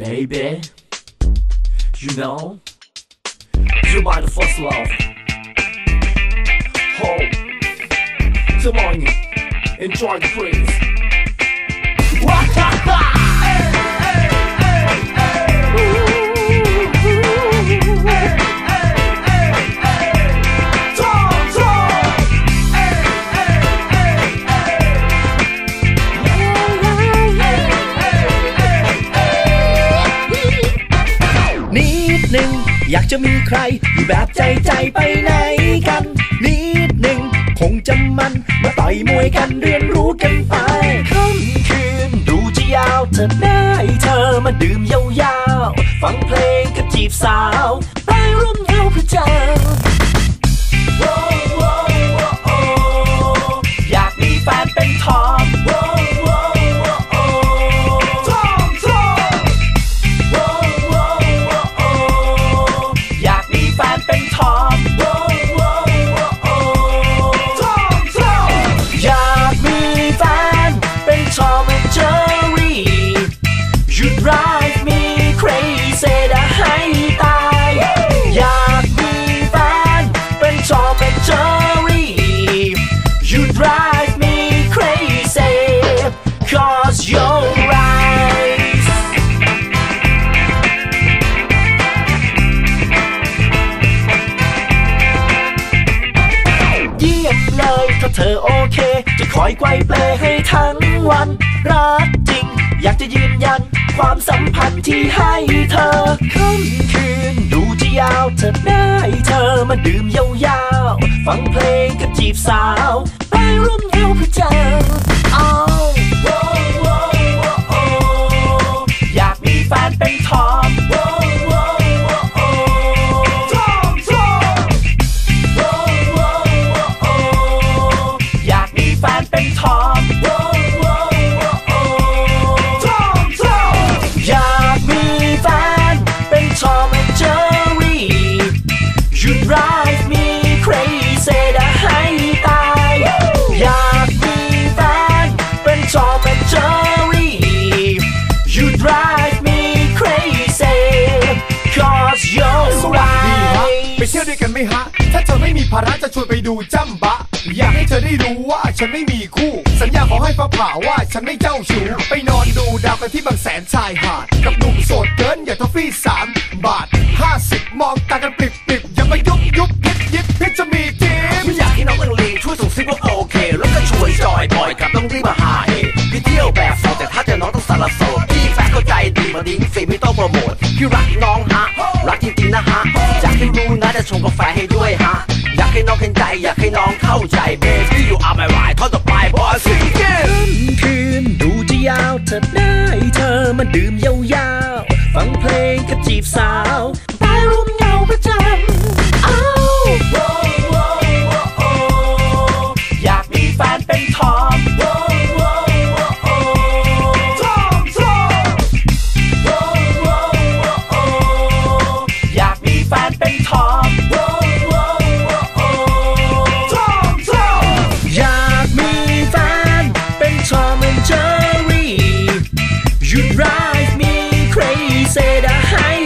baby. You know, you're my first love. Hope, tomorrow, enjoy the praise. Wah, ha, ha! อยากจะมีใครอยู่แบบใจใจไปไหนกัน นิดหนึ่งคงจะมันมาต่อยมวยกันเรียนรู้กันไปค่ำคืนดูจะยาวเธอได้เธอมาดื่มยาวๆ ฟังเพลงกับจีบสาว ไปร่วมเงาพระเจ้า อยไกวเปลให้ทั้งวัน รักจริง อยากจะยืนยัน ความสัมพันธ์ที่ให้เธอค่ำคืน ดูจะยาวเธอได้เธอมาดื่มยาวๆ ฟังเพลงกับจีบสาว ไปร่วมเยาพระเจ้า ด้วยกันไหมฮะ ถ้าเธอไม่มีภาระจะชวนไปดูจัมบะ อยากให้เธอได้รู้ว่าฉันไม่มีคู่ สัญญาขอให้ฟ้าผ่าว่าฉันไม่เจ้าชู้ไปนอนดูดาวกันที่บางแสนชายหาด กับหนุ่มโสดเกินอย่าทอฟฟี่สามบาทห้าสิบมองตากันปริบปริบอย่ามายุบยุบยิบยิบพิจะมีทีมไม่อยากให้น้องเอิงเลงช่วยส่งซิกว่าโอเค แล้วก็ช่วยจอยบ่อยกับต้องรีบมาหาเอพี่เที่ยวแบบโสดแต่ถ้าเจอน้องต้องสารโสดพี่แฟนเข้าใจดีมาดิ้งฟีไม่ต้องโปรโมทพี่รักน้อง จะชงกาแฟให้ด้วยฮะ อยากให้น้องเห็นใจ อยากให้น้องเข้าใจ baby you are my right ท่อนต่อไป boy sing it ค่ำคืนดูจะยาวเธอได้เธอมันดื่มยาวๆ ฟังเพลงกับจีบสาว He said, I